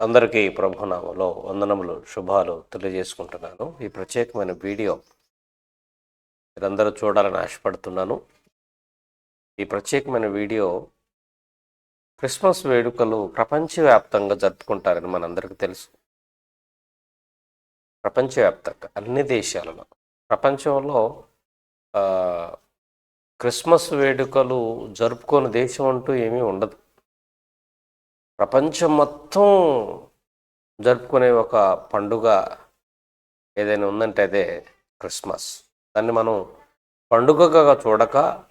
అందరికీ ప్రభునామలో వందనములు శుభాలు తెలియజేసుకుంటున్నాను. ఈ ప్రత్యేకమైన వీడియో మీరందరూ చూడాలని ఆశపడుతున్నాను. ఈ ప్రత్యేకమైన వీడియో క్రిస్మస్ వేడుకలు ప్రపంచవ్యాప్తంగా జరుపుకుంటారని మనందరికీ తెలుసు. ప్రపంచవ్యాప్తంగా అన్ని దేశాలలో. ప్రపంచంలో క్రిస్మస్ వేడుకలు జరుపుకోని దేశం అంటూ ఏమీ ఉండదు. ప్రపంచం మొత్తం జరుపుకునే ఒక పండుగ ఏదైనా ఉందంటే అదే క్రిస్మస్. దాన్ని మనం పండుగగా చూడక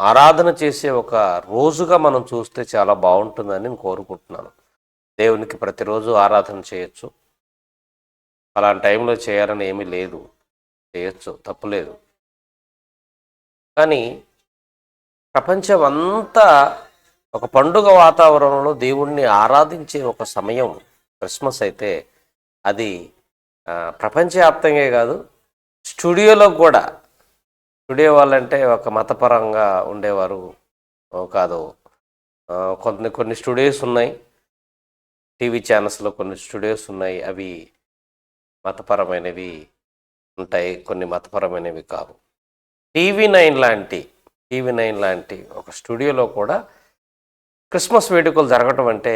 ఆరాధన చేసే ఒక రోజుగా మనం చూస్తే చాలా బాగుంటుందని నేను కోరుకుంటున్నాను. దేవునికి ప్రతిరోజు ఆరాధన చేయొచ్చు. అలాంటి టైంలో చేయాలని ఏమీ లేదు. చేయొచ్చు తప్పులేదు కానీ ప్రపంచం అంతా ఒక పండుగ వాతావరణంలో దేవుణ్ణి ఆరాధించే ఒక సమయం క్రిస్మస్ అయితే అది ప్రపంచవ్యాప్తంగా కాదు స్టూడియోలో కూడా. స్టూడియో వాళ్ళంటే ఒక మతపరంగా ఉండేవారు కాదు. కొన్ని కొన్ని స్టూడియోస్ ఉన్నాయి. టీవీ ఛానల్స్లో కొన్ని స్టూడియోస్ ఉన్నాయి. అవి మతపరమైనవి ఉంటాయి కొన్ని మతపరమైనవి కావు. టీవీ నైన్ లాంటి టీవీ నైన్ లాంటి ఒక స్టూడియోలో కూడా క్రిస్మస్ వేడుకలు జరగటం అంటే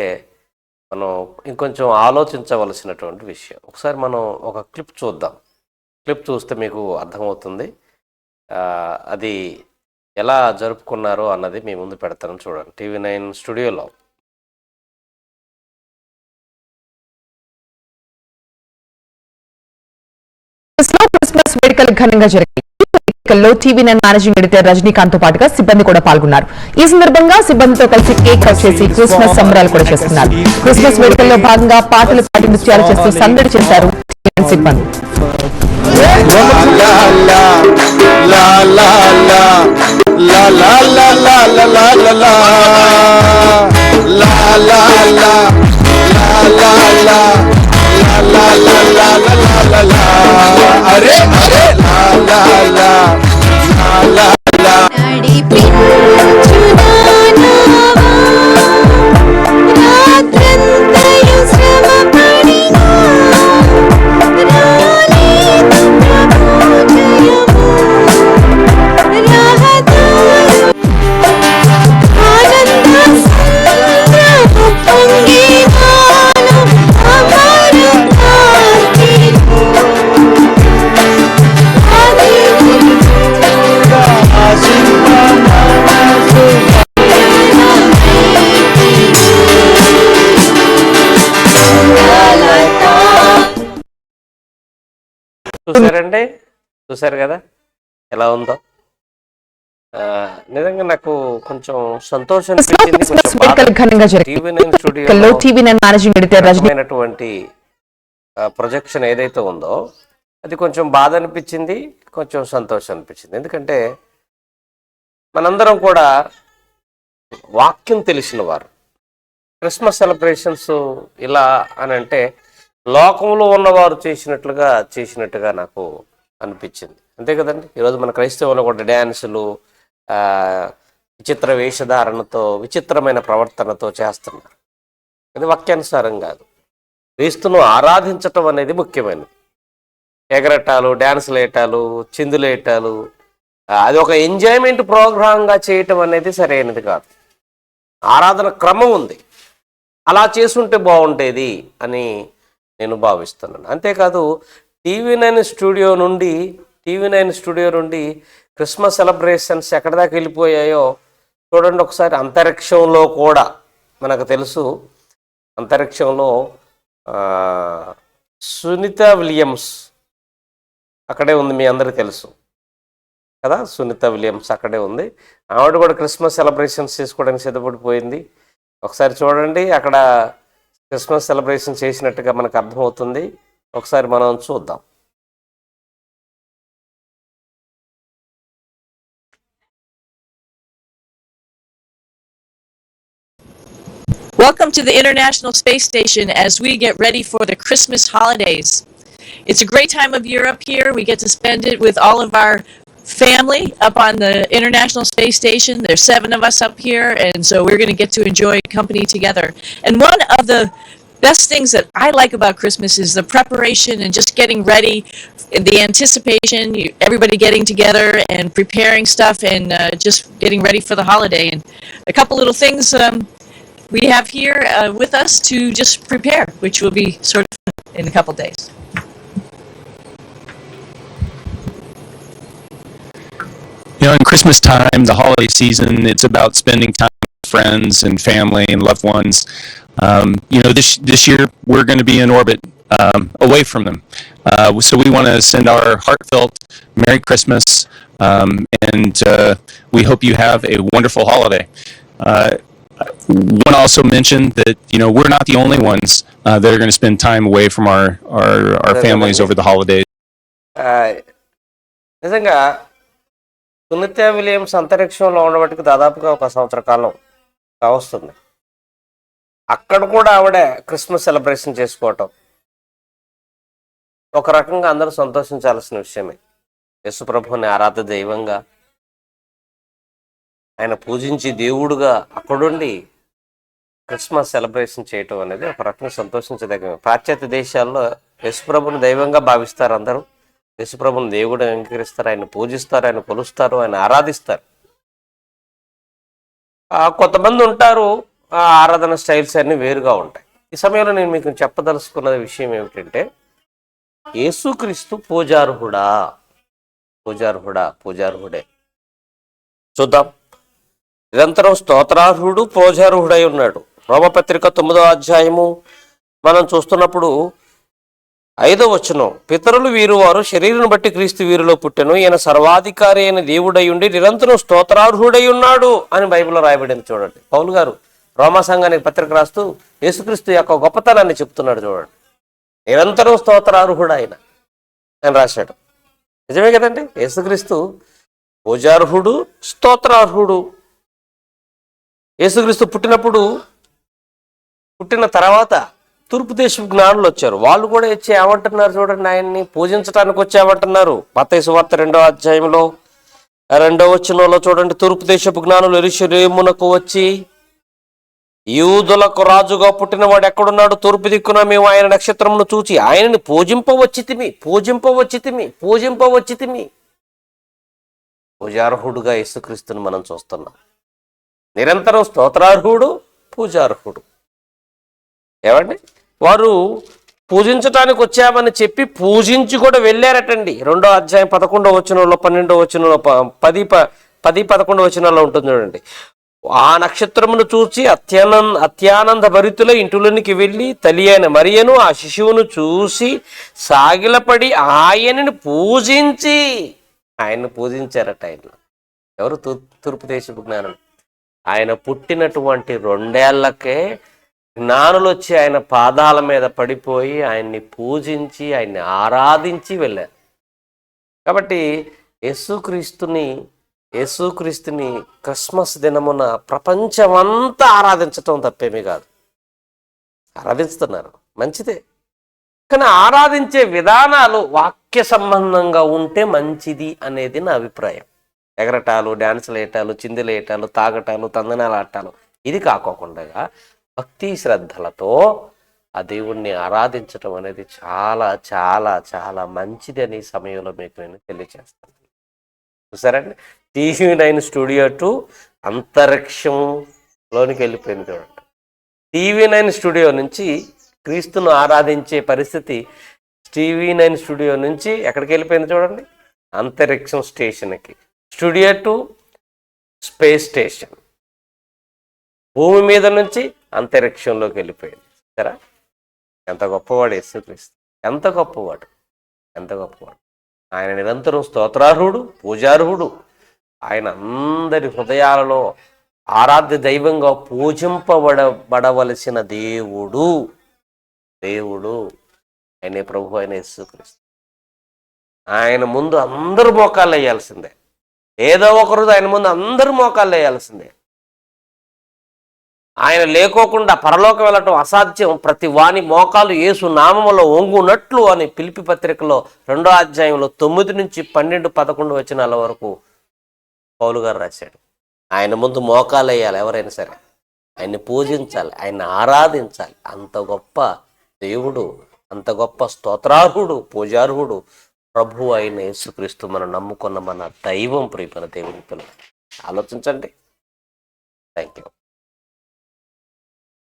మనం ఇంకొంచెం ఆలోచించవలసినటువంటి విషయం. ఒకసారి మనం ఒక క్లిప్ చూద్దాం. క్లిప్ చూస్తే మీకు అర్థమవుతుంది. అది ఎలా జరుపుకున్నారో అన్నది మీ ముందు పెడతాను చూడండి. టీవీ నైన్ స్టూడియోలో. క్రిస్మస్ వేడుకలు ఘనంగా జరిగాయి. లో టీవీ నైన్ మేనేజింగ్ ఎడిటర్ రజనీకాంత్తో పాటుగా సిబ్బంది కూడా పాల్గొన్నారు ఈ సందర్భంగా సిబ్బందితో కలిసి కేక్ కట్ చేసి క్రిస్మస్ సంబరాలు కూడా చేస్తున్నారు క్రిస్మస్ వేడుకల్లో భాగంగా పాటలు పాటి నృత్యాలు చేస్తూ సందడి చేశారు సిబ్బంది లా చూసారండి? చూసారు కదా? ఎలా ఉందో? నిజంగా నాకు కొంచెం సంతోషం అనిపించింది. ప్రొజెక్షన్ ఏదైతే ఉందో అది కొంచెం బాధ అనిపించింది కొంచెం సంతోషం అనిపించింది. ఎందుకంటే మనందరం కూడా వాక్యం తెలిసిన వారు. క్రిస్మస్ సెలబ్రేషన్స్ ఇలా అని అంటే లోకంలో ఉన్నవారు చేసినట్లుగా చేసినట్టుగా నాకు అనిపించింది. అంతే కదండి? ఈరోజు మన క్రైస్తవులు కూడా డ్యాన్సులు విచిత్ర వేషధారణతో విచిత్రమైన ప్రవర్తనతో చేస్తున్నారు. అది వాక్యానుసారం కాదు. క్రీస్తును ఆరాధించటం అనేది ముఖ్యమైనది. ఎగరటాలు డ్యాన్సులు వేయటాలు చిందులు వేయటాలు అది ఒక ఎంజాయ్మెంట్ ప్రోగ్రాంగా చేయటం అనేది సరైనది కాదు. ఆరాధన క్రమం ఉంది. అలా చేసుంటే బాగుండేది అని నేను భావిస్తున్నాను. అంతేకాదు టీవీ నైన్ స్టూడియో నుండి టీవీ నైన్ స్టూడియో నుండి క్రిస్మస్ సెలబ్రేషన్స్ ఎక్కడి దాకా వెళ్ళిపోయాయో చూడండి ఒకసారి. అంతరిక్షంలో కూడా మనకు తెలుసు. అంతరిక్షంలో సునీత విలియమ్స్ అక్కడే ఉంది మీ అందరికీ తెలుసు. కదా సునీత విలియమ్స్ అక్కడే ఉంది. ఆవిడ కూడా క్రిస్మస్ సెలబ్రేషన్స్ చేసుకోవడానికి సిద్ధపడిపోయింది. ఒకసారి చూడండి అక్కడ క్రిస్మస్ సెలబ్రేషన్ చేసినట్టుగా మనకు అర్థమవుతుంది ఒకసారి మనం చూద్దాం Welcome to the International Space Station as we get ready for the Christmas holidays. It's a great time of year up here. We get to spend it with all of our family up on the International Space Station. There's seven of us up here, and so we're going to get to enjoy company together. And one of the best things that I like about Christmas is the preparation and just getting ready, the anticipation, you, everybody getting together and preparing stuff and uh, just getting ready for the holiday. And a couple little things um, we have here uh, with us to just prepare, which will be sort of in a couple days. You know, in Christmas time, the holiday season, it's about spending time with friends and family and loved ones. Um, you know, this this year we're going to be in orbit um, away from them, uh, so we want to send our heartfelt Merry Christmas, um, and uh, we hope you have a wonderful holiday. Uh, want to also mention that you know we're not the only ones uh, that are going to spend time away from our our, our families over the holidays. ఆ, నిజంగా Sunitha Williams అంతరిక్షంలో ఉండబట్టికి దాదాపుగా ఒక సంవత్సర కాలం కావస్తుంది. అక్కడ కూడా ఆవిడ క్రిస్మస్ సెలబ్రేషన్ చేసుకోవటం. ఒక రకంగా అందరూ సంతోషించాల్సిన విషయమే. యేసుప్రభుని ఆరాధ దైవంగా ఆయన పూజించి దేవుడుగా అక్కడుండి క్రిస్మస్ సెలబ్రేషన్ చేయటం అనేది ఒక రకంగా సంతోషించదగ్గ పాశ్చాత్య దేశాల్లో యేసుప్రభుని దైవంగా భావిస్తారు అందరూ. యేసుప్రభుని దేవుడు అంగీకరిస్తారు ఆయన పూజిస్తారు ఆయన కొలుస్తారు ఆయన ఆరాధిస్తారు. కొంతమంది ఉంటారు ఆ ఆరాధన స్టైల్స్ అన్నీ వేరుగా ఉంటాయి. ఈ సమయంలో నేను మీకు చెప్పదలుచుకున్న విషయం ఏమిటంటే యేసుక్రీస్తు పూజార్హుడా? పూజార్హుడా? పూజార్హుడే? చూద్దాం. నిరంతరం స్తోత్రార్హుడు పూజార్హుడై ఉన్నాడు. రోమపత్రిక తొమ్మిదో అధ్యాయము మనం చూస్తున్నప్పుడు ఐదో వచనం పితరులు వీరు వారు శరీరం బట్టి క్రీస్తు వీరిలో పుట్టెను. ఈయన సర్వాధికారి అయిన దేవుడై ఉండి నిరంతరం స్తోత్రార్హుడై ఉన్నాడు అని బైబిల్లో రాయబడింది చూడండి. పౌలు గారు రోమా సంఘానికి పత్రిక రాస్తూ యేసుక్రీస్తు యొక్క గొప్పతనాన్ని చెప్తున్నాడు చూడండి. నిరంతరం స్తోత్రార్హుడు ఆయన అని రాశాడు. నిజమే కదండి? యేసుక్రీస్తు పూజార్హుడు స్తోత్రార్హుడు. యేసుక్రీస్తు పుట్టినప్పుడు పుట్టిన తర్వాత తూర్పు దేశపు జ్ఞానులు వచ్చారు. వాళ్ళు కూడా వచ్చి ఏమంటున్నారు చూడండి ఆయన్ని పూజించడానికి వచ్చామంటున్నారు ఏమంటున్నారు? వార్త సువార్త రెండో అధ్యాయంలో రెండో వచ్చినలో చూడండి తూర్పు దేశపు జ్ఞానులు ఎరుషురేమునకు వచ్చి యూదులకు రాజుగా పుట్టిన వాడు ఎక్కడున్నాడు? తూర్పు దిక్కున మేము ఆయన నక్షత్రమును చూచి ఆయనని పూజింపవచ్చితిమి పూజింపవచ్చితిమి పూజింపవచ్చితిమి. పూజార్హుడుగా యేసుక్రీస్తుని మనం చూస్తున్నాం. నిరంతరం స్తోత్రార్హుడు పూజార్హుడు. ఏమండి? వారు పూజించటానికి వచ్చామని చెప్పి పూజించి కూడా వెళ్ళారటండి. రెండో అధ్యాయం పదకొండో వచనంలో పన్నెండో వచనంలో పది ప పది పదకొండో వచనంలో ఉంటుంది చూడండి. ఆ నక్షత్రమును చూచి అత్యానంద అత్యానంద భరితుల ఇంటిలోనికి వెళ్ళి తల్లి అయిన మరియను ఆ శిశువును చూసి సాగిలపడి ఆయనని పూజించి ఆయన్ని పూజించారట ఆయన. ఎవరు తూ తూర్పు దేశపు జ్ఞానం ఆయన పుట్టినటువంటి రెండేళ్ళకే జ్ఞానులు వచ్చి ఆయన పాదాల మీద పడిపోయి ఆయన్ని పూజించి ఆయన్ని ఆరాధించి వెళ్ళారు. కాబట్టి యేసుక్రీస్తుని యేసుక్రీస్తుని క్రిస్మస్ దినమున ప్రపంచమంతా ఆరాధించటం తప్పేమీ కాదు. ఆరాధిస్తున్నారు. మంచిదే. కానీ ఆరాధించే విధానాలు వాక్య సంబంధంగా ఉంటే మంచిది అనేది నా అభిప్రాయం. ఎగరటాలు డ్యాన్సులు వేయటాలు చిందులు వేయటాలు తాగటాలు తందనాలు ఆడటాలు ఇది కాకోకుండా భక్తి శ్రద్ధలతో ఆ దేవుణ్ణి ఆరాధించటం అనేది చాలా చాలా చాలా మంచిది అనే సమయంలో మీకు నేను తెలియజేస్తాను చూసారండి? టీవీ నైన్ స్టూడియో టు అంతరిక్షంలోనికి వెళ్ళిపోయింది చూడండి. టీవీ నైన్ స్టూడియో నుంచి క్రీస్తును ఆరాధించే పరిస్థితి టీవీ నైన్ స్టూడియో నుంచి ఎక్కడికి వెళ్ళిపోయింది చూడండి? అంతరిక్షం స్టేషన్కి. Studio to space station. భూమి మీద నుంచి అంతరిక్షంలోకి వెళ్ళిపోయింది. సరే? ఎంత గొప్పవాడు యేసుక్రీస్తు. ఎంత గొప్పవాడు. ఎంత గొప్పవాడు. ఆయన నిరంతరం స్తోత్రార్హుడు పూజార్హుడు. ఆయన అందరి హృదయాలలో ఆరాధ్య దైవంగా పూజింపబడబడవలసిన దేవుడు. దేవుడు. ఆయనే ప్రభు ఆయన యేసుక్రీస్తు. ఆయన ముందు అందరూ మోకాళ్ళు వేయాల్సిందే. ఏదో ఒకరోజు ఆయన ముందు అందరూ మోకాళ్ళు వేయాల్సిందే. ఆయన లేకోకుండా పరలోకం వెళ్ళటం అసాధ్యం. ప్రతి వాని మోకాలు యేసు నామములో ఒంగునట్లు అని పిలిపి పత్రికలో రెండో అధ్యాయంలో తొమ్మిది నుంచి పన్నెండు పదకొండు వచనాల వరకు పౌలు గారు రాశాడు. ఆయన ముందు మోకాలు వేయాలి ఎవరైనా సరే. ఆయన్ని పూజించాలి ఆయన్ని ఆరాధించాలి. అంత గొప్ప దేవుడు అంత గొప్ప స్తోత్రార్హుడు పూజార్హుడు ప్రభు అయిన యేసుక్రీస్తు మనం నమ్ముకున్న మన దైవం ప్రియమైన దేవుని పిల్లలు. ఆలోచించండి. Thank you